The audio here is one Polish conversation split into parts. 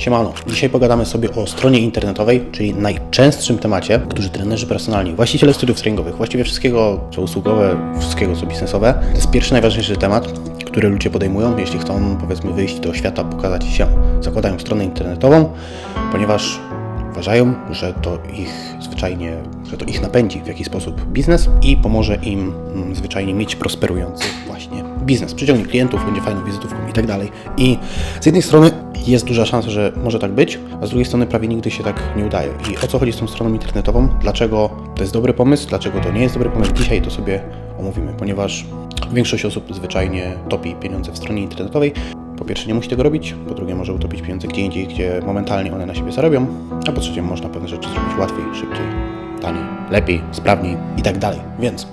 Siemano, dzisiaj pogadamy sobie o stronie internetowej, czyli najczęstszym temacie, którzy trenerzy personalni, właściciele studiów treningowych, właściwie wszystkiego co usługowe, wszystkiego co biznesowe. To jest pierwszy najważniejszy temat, który ludzie podejmują, jeśli chcą powiedzmy wyjść do świata, pokazać się. Zakładają stronę internetową, ponieważ uważają, że to ich zwyczajnie, że to ich napędzi w jakiś sposób biznes i pomoże im mm, zwyczajnie mieć prosperujący właśnie biznes. Przyciągnie klientów, będzie fajną wizytówką i tak dalej. I z jednej strony jest duża szansa, że może tak być, a z drugiej strony prawie nigdy się tak nie udaje. I o co chodzi z tą stroną internetową? Dlaczego to jest dobry pomysł? Dlaczego to nie jest dobry pomysł? Dzisiaj to sobie omówimy, ponieważ większość osób zwyczajnie topi pieniądze w stronie internetowej. Po pierwsze nie musi tego robić, po drugie może utopić pieniądze gdzie indziej, gdzie momentalnie one na siebie zarobią, a po trzecie można pewne rzeczy zrobić łatwiej, szybciej, taniej, lepiej, sprawniej i tak dalej. Więc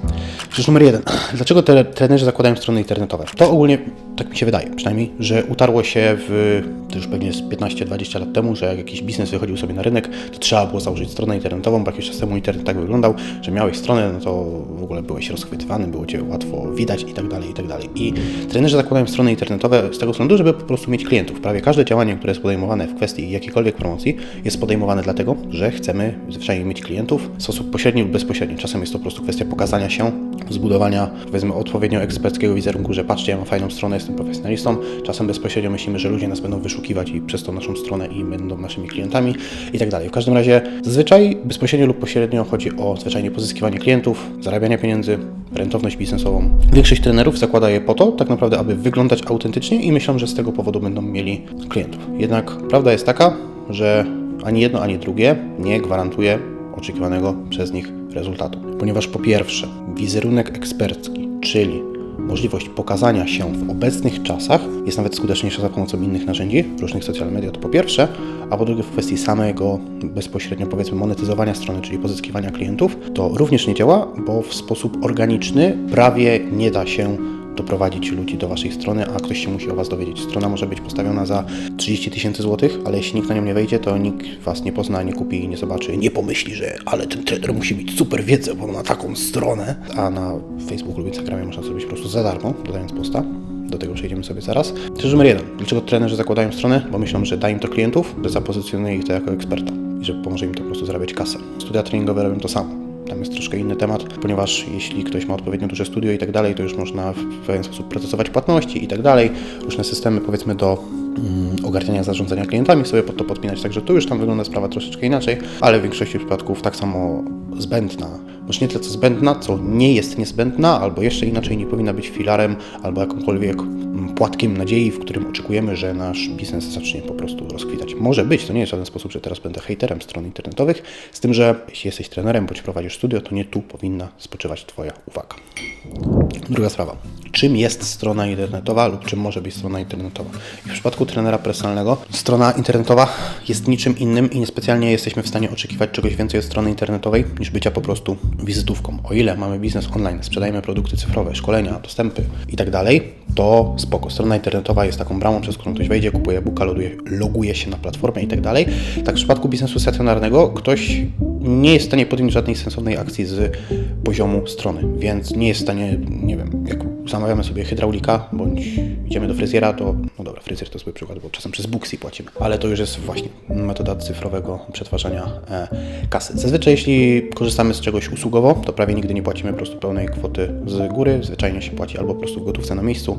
rzecz numer jeden. Dlaczego te trenerzy zakładają strony internetowe? To ogólnie tak mi się wydaje, przynajmniej, że utarło się w, to już pewnie z 15-20 lat temu, że jak jakiś biznes wychodził sobie na rynek, to trzeba było założyć stronę internetową, bo jakiś czas temu internet tak wyglądał, że miałeś stronę, no to w ogóle byłeś rozchwytywany, było Cię łatwo widać i tak dalej, i tak dalej. I trenerzy zakładają strony internetowe z tego względu, żeby po prostu mieć klientów. Prawie każde działanie, które jest podejmowane w kwestii jakiejkolwiek promocji, jest podejmowane dlatego, że chcemy zwyczajnie mieć klientów w sposób pośredni lub bezpośredni. Czasem jest to po prostu kwestia pokazania się, zbudowania, powiedzmy, odpowiednio eksperckiego wizerunku, że patrzcie, ja mam fajną stronę, jestem profesjonalistą. Czasem bezpośrednio myślimy, że ludzie nas będą wyszukiwać i przez to naszą stronę i będą naszymi klientami i tak dalej. W każdym razie zazwyczaj bezpośrednio lub pośrednio chodzi o zwyczajnie pozyskiwanie klientów, zarabianie pieniędzy, rentowność biznesową. Większość trenerów zakłada je po to, tak naprawdę, aby wyglądać autentycznie i myślą, że z tego powodu będą mieli klientów. Jednak prawda jest taka, że ani jedno, ani drugie nie gwarantuje oczekiwanego przez nich rezultatu. Ponieważ po pierwsze, wizerunek ekspercki, czyli możliwość pokazania się w obecnych czasach jest nawet skuteczniejsza za pomocą innych narzędzi, różnych social media, to po pierwsze, a po drugie w kwestii samego bezpośrednio powiedzmy monetyzowania strony, czyli pozyskiwania klientów, to również nie działa, bo w sposób organiczny prawie nie da się doprowadzić ludzi do Waszej strony, a ktoś się musi o Was dowiedzieć. Strona może być postawiona za 30 tysięcy złotych, ale jeśli nikt na nią nie wejdzie, to nikt Was nie pozna, nie kupi, nie zobaczy, nie pomyśli, że ale ten trener musi mieć super wiedzę, bo ma taką stronę. A na Facebooku lub Instagramie można zrobić po prostu za darmo, dodając posta. Do tego przejdziemy sobie zaraz. Rzecz numer jeden. Dlaczego trenerzy zakładają stronę? Bo myślą, że da im to klientów, że zapozycjonuje ich to jako eksperta i że pomoże im to po prostu zarabiać kasę. Studia treningowe robią to samo. Tam jest troszkę inny temat, ponieważ jeśli ktoś ma odpowiednio duże studio i tak dalej, to już można w pewien sposób procesować płatności i tak dalej. Różne systemy, powiedzmy, do mm, ogarniania zarządzania klientami sobie pod to podpinać, także tu już tam wygląda sprawa troszeczkę inaczej, ale w większości przypadków tak samo zbędna. Może nie tyle co zbędna, co nie jest niezbędna, albo jeszcze inaczej nie powinna być filarem, albo jakąkolwiek płatkiem nadziei, w którym oczekujemy, że nasz biznes zacznie po prostu rozkwitać. Może być, to nie jest w żaden sposób, że teraz będę hejterem stron internetowych, z tym, że jeśli jesteś trenerem bądź prowadzisz studio, to nie tu powinna spoczywać Twoja uwaga. Druga sprawa. Czym jest strona internetowa lub czym może być strona internetowa? I w przypadku trenera personalnego strona internetowa jest niczym innym i niespecjalnie jesteśmy w stanie oczekiwać czegoś więcej od strony internetowej niż bycia po prostu wizytówką. O ile mamy biznes online, sprzedajemy produkty cyfrowe, szkolenia, dostępy i tak to spoko. Strona internetowa jest taką bramą, przez którą ktoś wejdzie, kupuje e-booka, loguje, loguje się na platformę i tak dalej. Tak w przypadku biznesu stacjonarnego ktoś nie jest w stanie podjąć żadnej sensownej akcji z poziomu strony, więc nie jest w stanie, nie wiem, jak zamawiamy sobie hydraulika, bądź idziemy do fryzjera, to, no dobra, fryzjer to zły przykład, bo czasem przez Booksy płacimy, ale to już jest właśnie metoda cyfrowego przetwarzania e, kasy. Zazwyczaj jeśli korzystamy z czegoś usługowo, to prawie nigdy nie płacimy po prostu pełnej kwoty z góry, zwyczajnie się płaci albo po prostu w gotówce na miejscu,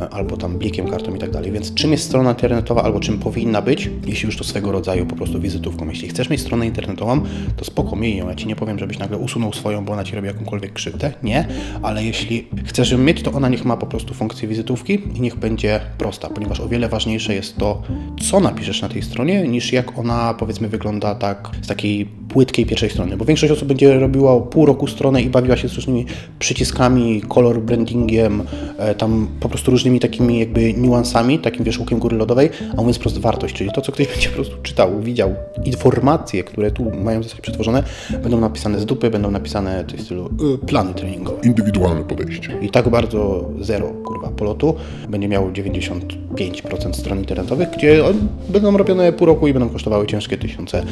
e, albo tam blikiem, kartą i tak dalej, więc czym jest strona internetowa, albo czym powinna być, jeśli już to swego rodzaju po prostu wizytówką. Jeśli chcesz mieć stronę internetową, to spoko, miej ją, ja Ci nie powiem, żebyś nagle usunął swoją, bo ona Ci robi jakąkolwiek krzywdę, nie, ale jeśli chcesz ją mieć, to ona niech ma po prostu funkcję wizytówki i niech będzie prosta, ponieważ o wiele ważniejsze jest to, co napiszesz na tej stronie, niż jak ona powiedzmy wygląda tak z takiej płytkiej pierwszej strony, bo większość osób będzie robiła pół roku stronę i bawiła się z różnymi przyciskami, kolor brandingiem, e, tam po prostu różnymi takimi jakby niuansami, takim wierzchołkiem góry lodowej, a mówiąc prosto wartość, czyli to, co ktoś będzie po prostu czytał, widział, informacje, które tu mają zostać przetworzone, będą napisane z dupy, będą napisane w stylu y, plany treningowe. Indywidualne podejście. I tak bardzo zero, kurwa, polotu będzie miał 95% stron internetowych, gdzie będą robione pół roku i będą kosztowały ciężkie tysiące.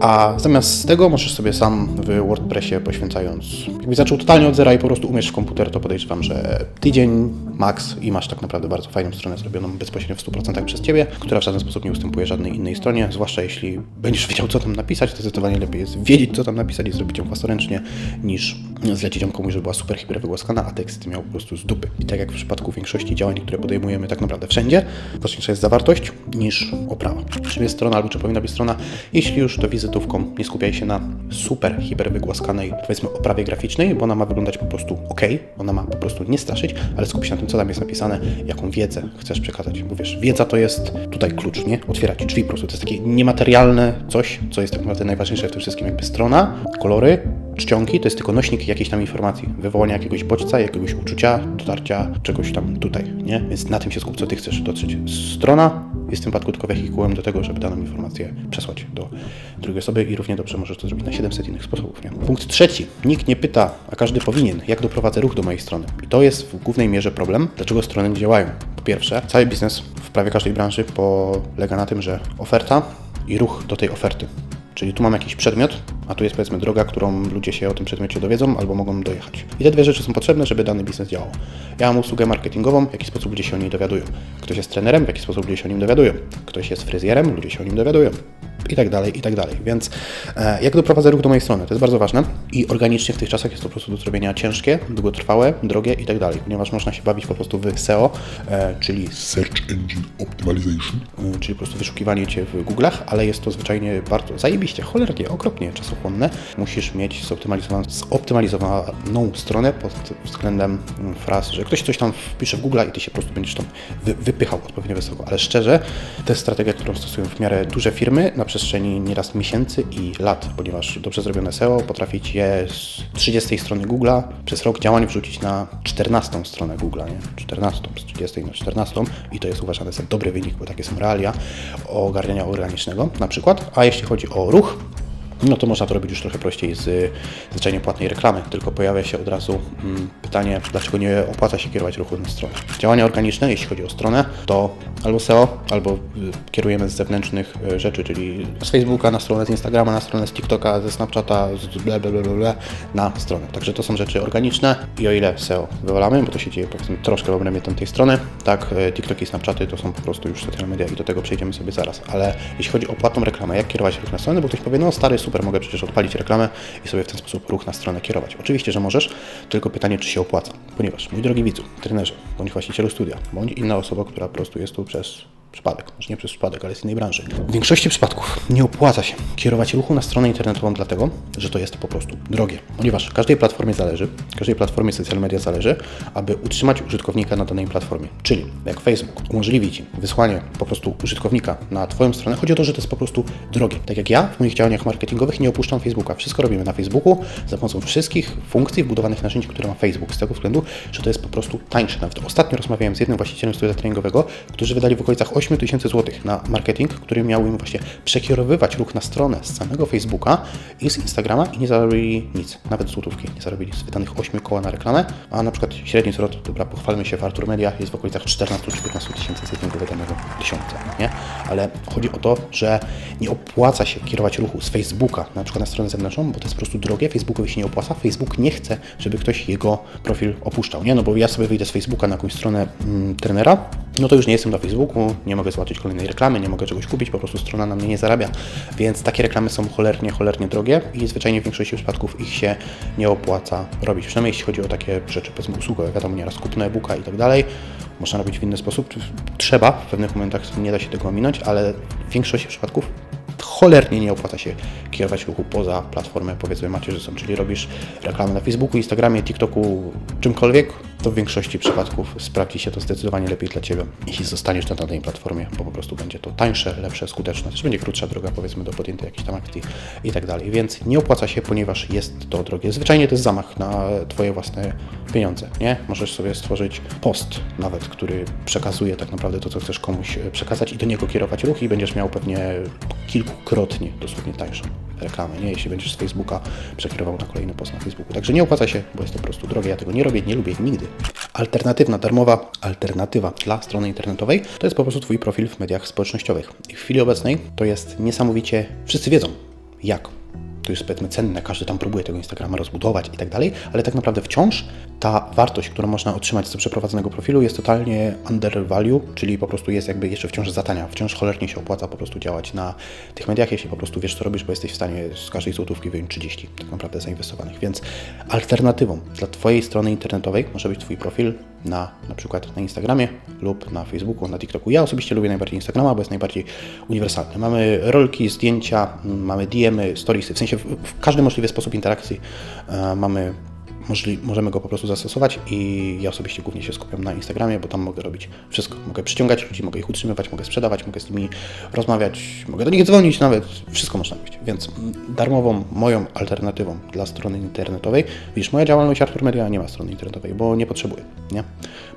A zamiast z tego możesz sobie sam w WordPressie poświęcając, jakbyś zaczął totalnie od zera i po prostu umiesz w komputer, to podejrzewam, że tydzień max i masz tak naprawdę bardzo fajną stronę zrobioną bezpośrednio w 100% przez Ciebie, która w żaden sposób nie ustępuje żadnej innej stronie, zwłaszcza jeśli będziesz wiedział, co tam napisać, to zdecydowanie lepiej jest wiedzieć, co tam napisać i zrobić ją własnoręcznie, niż zlecić komuś, żeby była super hiper wygłaskana, a tekst miał po prostu z dupy. I tak jak w przypadku większości działań, które podejmujemy tak naprawdę wszędzie, ważniejsza jest zawartość niż oprawa. Czym jest strona, albo czy powinna być strona, jeśli już to wizytówką, nie skupiaj się na super hiper wygłaskanej, powiedzmy, oprawie graficznej, bo ona ma wyglądać po prostu ok, ona ma po prostu nie straszyć, ale skup się na tym, co tam jest napisane, jaką wiedzę chcesz przekazać. Bo wiesz, wiedza to jest tutaj klucz, nie? Otwierać drzwi po prostu. To jest takie niematerialne coś, co jest tak naprawdę najważniejsze w tym wszystkim. Jakby strona, kolory, czcionki to jest tylko nośnik jakiejś tam informacji, wywołania jakiegoś bodźca, jakiegoś uczucia, dotarcia czegoś tam tutaj, nie? Więc na tym się skup, co ty chcesz dotrzeć. Strona jest w tym przypadku tylko wehikułem do tego, żeby daną informację przesłać do drugiej osoby i równie dobrze możesz to zrobić na 700 innych sposobów, nie? Punkt trzeci. Nikt nie pyta, a każdy powinien, jak doprowadzę ruch do mojej strony. I to jest w głównej mierze problem, dlaczego strony nie działają. Po pierwsze, cały biznes w prawie każdej branży polega na tym, że oferta i ruch do tej oferty. Czyli tu mam jakiś przedmiot, a tu jest powiedzmy droga, którą ludzie się o tym przedmiocie dowiedzą albo mogą dojechać. I te dwie rzeczy są potrzebne, żeby dany biznes działał. Ja mam usługę marketingową, w jaki sposób ludzie się o niej dowiadują. Ktoś jest trenerem, w jaki sposób ludzie się o nim dowiadują. Ktoś jest fryzjerem, ludzie się o nim dowiadują. I tak dalej, i tak dalej. Więc e, jak doprowadzę ruch do mojej strony? To jest bardzo ważne i organicznie w tych czasach jest to po prostu do zrobienia ciężkie, długotrwałe, drogie i tak dalej, ponieważ można się bawić po prostu w SEO, e, czyli Search Engine Optimization. y, czyli po prostu wyszukiwanie Cię w Google'ach, ale jest to zwyczajnie bardzo zajebiście, cholernie, okropnie czasochłonne. Musisz mieć zoptymalizowaną, zoptymalizowaną stronę pod względem fraz, że ktoś coś tam wpisze w Google i Ty się po prostu będziesz tam wy, wypychał odpowiednio wysoko. Ale szczerze, to jest strategia, którą stosują w miarę duże firmy na przestrzeni nieraz miesięcy i lat, ponieważ dobrze zrobione SEO potrafi Cię z 30 strony Google'a przez rok działań wrzucić na 14 stronę Google'a, nie? 14, z 30 na 14 i to jest uważane za dobry wynik, bo takie są realia ogarniania organicznego na przykład. A jeśli chodzi o ruch, no to można to robić już trochę prościej z zwyczajnie płatnej reklamy, tylko pojawia się od razu mm, pytanie, dlaczego nie opłaca się kierować ruchu na stronę. Działania organiczne, jeśli chodzi o stronę, to albo SEO, albo y, kierujemy z zewnętrznych y, rzeczy, czyli z Facebooka na stronę, z Instagrama na stronę, z TikToka, ze Snapchata, z bla bla bla, bla na stronę. Także to są rzeczy organiczne i o ile SEO wywalamy, bo to się dzieje powiedzmy troszkę w obrębie tamtej strony, tak y, TikToki i Snapchaty to są po prostu już social media i do tego przejdziemy sobie zaraz. Ale jeśli chodzi o płatną reklamę, jak kierować ruch na stronę, bo ktoś powie, no stary, super, mogę przecież odpalić reklamę i sobie w ten sposób ruch na stronę kierować. Oczywiście, że możesz, tylko pytanie, czy się opłaca. Ponieważ, mój drogi widzu, trenerze, bądź właścicielu studia, bądź inna osoba, która po prostu jest tu przez przypadek, może nie przez przypadek, ale z innej branży. W większości przypadków nie opłaca się kierować ruchu na stronę internetową dlatego, że to jest po prostu drogie. Ponieważ każdej platformie zależy, każdej platformie social media zależy, aby utrzymać użytkownika na danej platformie. Czyli jak Facebook umożliwi Ci wysłanie po prostu użytkownika na Twoją stronę, chodzi o to, że to jest po prostu drogie. Tak jak ja w moich działaniach marketingowych nie opuszczam Facebooka. Wszystko robimy na Facebooku za pomocą wszystkich funkcji wbudowanych narzędzi, które ma Facebook. Z tego względu, że to jest po prostu tańsze. Nawet ostatnio rozmawiałem z jednym właścicielem studia treningowego, którzy wydali w okolicach 8 tysięcy złotych na marketing, który miał im właśnie przekierowywać ruch na stronę z samego Facebooka i z Instagrama i nie zarobili nic, nawet złotówki nie zarobili z wydanych 8 koła na reklamę, a na przykład średni zwrot, dobra, pochwalmy się w Artur Media, jest w okolicach 14 czy 15 tysięcy z jednego wydanego tysiąca, nie? Ale chodzi o to, że nie opłaca się kierować ruchu z Facebooka na przykład na stronę zewnętrzną, bo to jest po prostu drogie, Facebookowi się nie opłaca, Facebook nie chce, żeby ktoś jego profil opuszczał, nie? No bo ja sobie wyjdę z Facebooka na jakąś stronę mm, trenera, no to już nie jestem na Facebooku, nie mogę zobaczyć kolejnej reklamy, nie mogę czegoś kupić, po prostu strona na mnie nie zarabia. Więc takie reklamy są cholernie, cholernie drogie i zwyczajnie w większości przypadków ich się nie opłaca robić. Przynajmniej jeśli chodzi o takie rzeczy, powiedzmy usługowe, wiadomo, nieraz kupno e-booka i tak dalej. Można robić w inny sposób. Trzeba, w pewnych momentach nie da się tego ominąć, ale w większości przypadków cholernie nie opłaca się kierować ruchu poza platformę, powiedzmy macierzystą, czyli robisz reklamy na Facebooku, Instagramie, TikToku, czymkolwiek, to w większości przypadków sprawdzi się to zdecydowanie lepiej dla Ciebie, jeśli zostaniesz na danej platformie, bo po prostu będzie to tańsze, lepsze, skuteczne, też będzie krótsza droga, powiedzmy, do podjętej jakiejś tam akcji i tak dalej, więc nie opłaca się, ponieważ jest to drogie. Zwyczajnie to jest zamach na Twoje własne pieniądze, nie? Możesz sobie stworzyć post nawet, który przekazuje tak naprawdę to, co chcesz komuś e, przekazać i do niego kierować ruch i będziesz miał pewnie kilkukrotnie dosłownie tańszą reklamę, nie? Jeśli będziesz z Facebooka przekierował na kolejny post na Facebooku. Także nie opłaca się, bo jest to po prostu drogie. Ja tego nie robię, nie lubię nigdy. Alternatywna, darmowa alternatywa dla strony internetowej to jest po prostu Twój profil w mediach społecznościowych. I w chwili obecnej to jest niesamowicie, wszyscy wiedzą jak to jest powiedzmy cenne, każdy tam próbuje tego Instagrama rozbudować i tak dalej, ale tak naprawdę wciąż ta wartość, którą można otrzymać z przeprowadzonego profilu jest totalnie under value, czyli po prostu jest jakby jeszcze wciąż za tania, wciąż cholernie się opłaca po prostu działać na tych mediach, jeśli po prostu wiesz co robisz, bo jesteś w stanie z każdej złotówki wyjąć 30 tak naprawdę zainwestowanych, więc alternatywą dla Twojej strony internetowej może być Twój profil na na przykład na Instagramie lub na Facebooku, na TikToku. Ja osobiście lubię najbardziej Instagrama, bo jest najbardziej uniwersalny. Mamy rolki, zdjęcia, mm, mamy diemy, storiesy, w sensie w, w każdy możliwy sposób interakcji e, mamy możli, możemy go po prostu zastosować i ja osobiście głównie się skupiam na Instagramie, bo tam mogę robić wszystko. Mogę przyciągać ludzi, mogę ich utrzymywać, mogę sprzedawać, mogę z nimi rozmawiać, mogę do nich dzwonić nawet, wszystko można robić. Więc darmową moją alternatywą dla strony internetowej, widzisz, moja działalność Artur Media nie ma strony internetowej, bo nie potrzebuję, nie?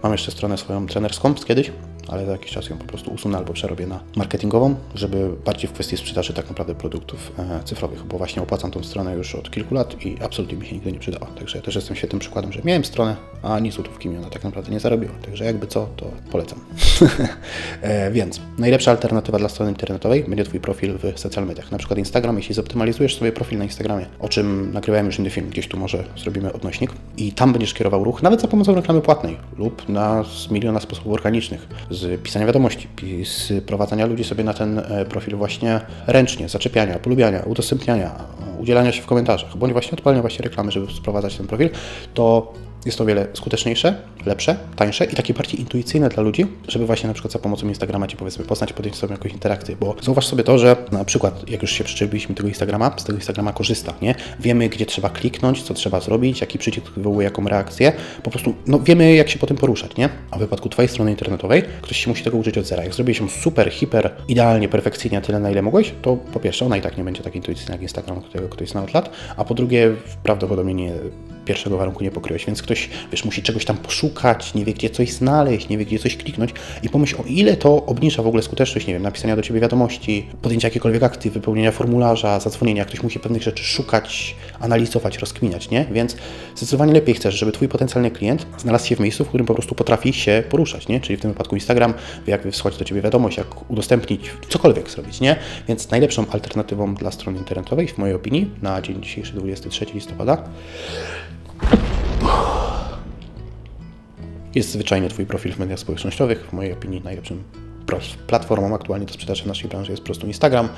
Mam jeszcze stronę swoją trenerską z kiedyś, ale za jakiś czas ją po prostu usunę albo przerobię na marketingową, żeby bardziej w kwestii sprzedaży tak naprawdę produktów e, cyfrowych, bo właśnie opłacam tą stronę już od kilku lat i absolutnie mi się nigdy nie przydała. Także ja też jestem świetnym przykładem, że miałem stronę, a ani złotówki mi ona tak naprawdę nie zarobiła. Także jakby co, to polecam. e, więc najlepsza alternatywa dla strony internetowej będzie Twój profil w social mediach, na przykład Instagram. Jeśli zoptymalizujesz sobie profil na Instagramie, o czym nagrywałem już inny film, gdzieś tu może zrobimy odnośnik i tam będziesz kierował ruch, nawet za pomocą reklamy płatnej lub na miliona sposobów organicznych, z pisania wiadomości, z prowadzenia ludzi sobie na ten e, profil właśnie ręcznie, zaczepiania, polubiania, udostępniania, udzielania się w komentarzach, bądź właśnie odpalenia właśnie reklamy, żeby sprowadzać ten profil, to jest to o wiele skuteczniejsze, lepsze, tańsze i takie bardziej intuicyjne dla ludzi, żeby właśnie na przykład za pomocą Instagrama Ci powiedzmy poznać, podjąć sobie jakąś interakcję, bo zauważ sobie to, że na przykład jak już się przyczepiliśmy tego Instagrama, z tego Instagrama korzysta, nie? Wiemy, gdzie trzeba kliknąć, co trzeba zrobić, jaki przycisk wywołuje jaką reakcję, po prostu no, wiemy, jak się po tym poruszać, nie? A w wypadku Twojej strony internetowej ktoś się musi tego uczyć od zera. Jak zrobiłeś ją super, hiper, idealnie, perfekcyjnie, tyle na ile mogłeś, to po pierwsze ona i tak nie będzie tak intuicyjna jak Instagram, którego ktoś zna od lat, a po drugie prawdopodobnie nie pierwszego warunku nie pokryłeś, więc ktoś, wiesz, musi czegoś tam poszukać, nie wie, gdzie coś znaleźć, nie wie, gdzie coś kliknąć i pomyśl, o ile to obniża w ogóle skuteczność, nie wiem, napisania do Ciebie wiadomości, podjęcia jakiejkolwiek akcji, wypełnienia formularza, zadzwonienia, ktoś musi pewnych rzeczy szukać, analizować, rozkminiać, nie? Więc zdecydowanie lepiej chcesz, żeby Twój potencjalny klient znalazł się w miejscu, w którym po prostu potrafi się poruszać, nie? Czyli w tym wypadku Instagram, jak wysłać do Ciebie wiadomość, jak udostępnić, cokolwiek zrobić, nie? Więc najlepszą alternatywą dla strony internetowej, w mojej opinii, na dzień dzisiejszy 23 listopada, jest zwyczajnie Twój profil w mediach społecznościowych. W mojej opinii najlepszym platformą aktualnie do sprzedaży w naszej branży jest po prostu Instagram.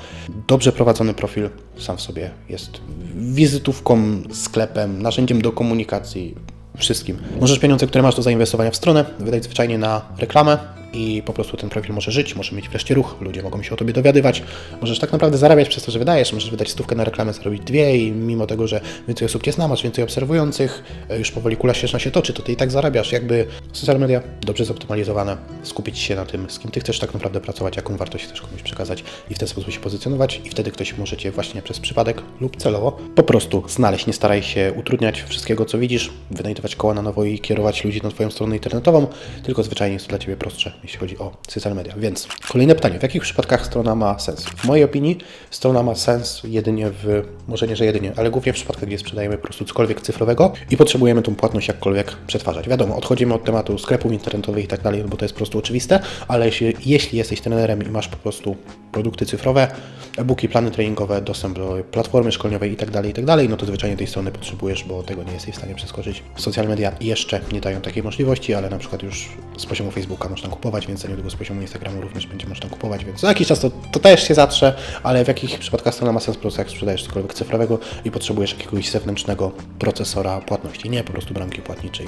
Dobrze prowadzony profil sam w sobie jest wizytówką, sklepem, narzędziem do komunikacji, wszystkim. Możesz pieniądze, które masz do zainwestowania w stronę, wydać zwyczajnie na reklamę i po prostu ten profil może żyć, może mieć wreszcie ruch, ludzie mogą się o Tobie dowiadywać. Możesz tak naprawdę zarabiać przez to, że wydajesz, możesz wydać stówkę na reklamę, zarobić dwie i mimo tego, że więcej osób Cię zna, masz więcej obserwujących, e, już powoli kula ścieżna się toczy, to Ty i tak zarabiasz. Jakby social media dobrze zoptymalizowane, skupić się na tym, z kim Ty chcesz tak naprawdę pracować, jaką wartość chcesz komuś przekazać i w ten sposób się pozycjonować i wtedy ktoś może Cię właśnie przez przypadek lub celowo po prostu znaleźć. Nie staraj się utrudniać wszystkiego, co widzisz, wynajdować koła na nowo i kierować ludzi na Twoją stronę internetową, tylko zwyczajnie jest to dla Ciebie prostsze, jeśli chodzi o social media. Więc kolejne pytanie, w jakich przypadkach strona ma sens? W mojej opinii strona ma sens jedynie w, może nie, że jedynie, ale głównie w przypadkach, gdzie sprzedajemy po prostu cokolwiek cyfrowego i potrzebujemy tą płatność jakkolwiek przetwarzać. Wiadomo, odchodzimy od tematu sklepów internetowych i tak dalej, bo to jest po prostu oczywiste, ale jeśli, jeśli jesteś trenerem i masz po prostu produkty cyfrowe, e-booki, plany treningowe, dostęp do platformy szkoleniowej i tak dalej, i tak no to zwyczajnie tej strony potrzebujesz, bo tego nie jesteś w stanie przeskoczyć. Social media jeszcze nie dają takiej możliwości, ale na przykład już z poziomu Facebooka można kupować, więc za niedługo z poziomu Instagramu również będzie można kupować, więc za jakiś czas to, to też się zatrze, ale w jakich przypadkach strona ma sens po jak sprzedajesz cokolwiek cyfrowego i potrzebujesz jakiegoś zewnętrznego procesora płatności, nie po prostu bramki płatniczej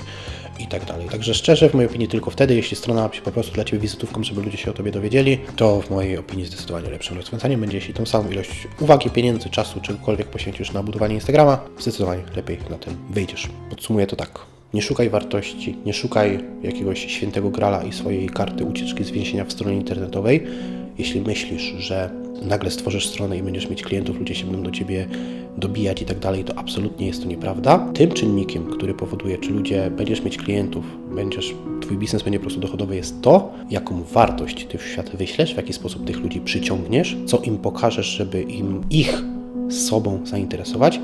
i tak. Także szczerze, w mojej opinii tylko wtedy, jeśli strona się po prostu dla Ciebie wizytówką, żeby ludzie się o Tobie dowiedzieli, to w mojej opinii zdecydowanie lepszym rozwiązaniem będzie, jeśli tą samą ilość uwagi, pieniędzy, czasu, czegokolwiek poświęcisz na budowanie Instagrama, zdecydowanie lepiej na tym wyjdziesz. Podsumuję to tak. Nie szukaj wartości, nie szukaj jakiegoś świętego grala i swojej karty ucieczki z więzienia w stronie internetowej. Jeśli myślisz, że nagle stworzysz stronę i będziesz mieć klientów, ludzie się będą do ciebie dobijać i tak dalej, to absolutnie jest to nieprawda. Tym czynnikiem, który powoduje, czy ludzie będziesz mieć klientów, będziesz, twój biznes będzie po prostu dochodowy, jest to, jaką wartość ty w świat wyślesz, w jaki sposób tych ludzi przyciągniesz, co im pokażesz, żeby im ich sobą zainteresować,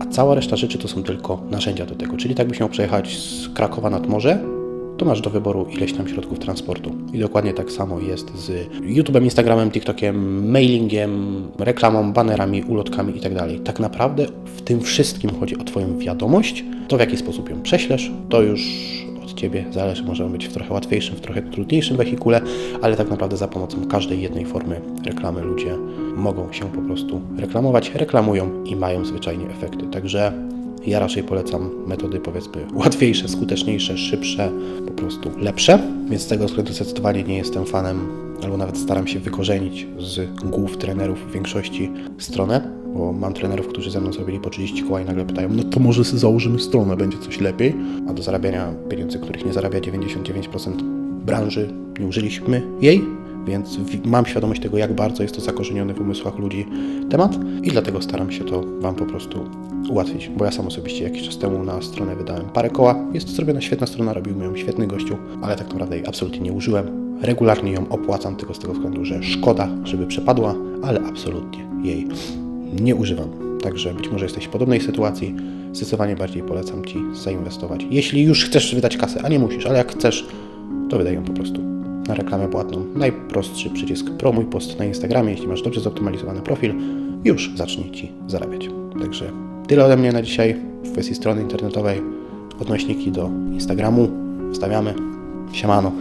a cała reszta rzeczy to są tylko narzędzia do tego. Czyli tak byś miał przejechać z Krakowa nad morze to masz do wyboru ileś tam środków transportu. I dokładnie tak samo jest z YouTube'em, Instagramem, TikTokiem, mailingiem, reklamą, banerami, ulotkami itd. Tak naprawdę w tym wszystkim chodzi o Twoją wiadomość. To w jaki sposób ją prześlesz, to już od Ciebie zależy. Może być w trochę łatwiejszym, w trochę trudniejszym wehikule, ale tak naprawdę za pomocą każdej jednej formy reklamy ludzie mogą się po prostu reklamować, reklamują i mają zwyczajnie efekty. Także ja raczej polecam metody powiedzmy łatwiejsze, skuteczniejsze, szybsze, po prostu lepsze. Więc z tego względu zdecydowanie nie jestem fanem, albo nawet staram się wykorzenić z głów trenerów w większości stronę, bo mam trenerów, którzy ze mną zrobili po 30 koła i nagle pytają, no to może założymy stronę, będzie coś lepiej. A do zarabiania pieniędzy, których nie zarabia 99% branży, nie użyliśmy jej, więc wi- mam świadomość tego, jak bardzo jest to zakorzeniony w umysłach ludzi temat i dlatego staram się to Wam po prostu ułatwić, bo ja sam osobiście jakiś czas temu na stronę wydałem parę koła. Jest to zrobiona świetna strona, robił ją świetny gościu, ale tak naprawdę jej absolutnie nie użyłem. Regularnie ją opłacam tylko z tego względu, że szkoda, żeby przepadła, ale absolutnie jej nie używam. Także być może jesteś w podobnej sytuacji. Zdecydowanie bardziej polecam Ci zainwestować. Jeśli już chcesz wydać kasę, a nie musisz, ale jak chcesz, to wydaj ją po prostu na reklamę płatną. Najprostszy przycisk promuj post na Instagramie, jeśli masz dobrze zoptymalizowany profil, już zacznij Ci zarabiać. Także tyle ode mnie na dzisiaj w kwestii strony internetowej. Odnośniki do Instagramu wstawiamy. Siemano.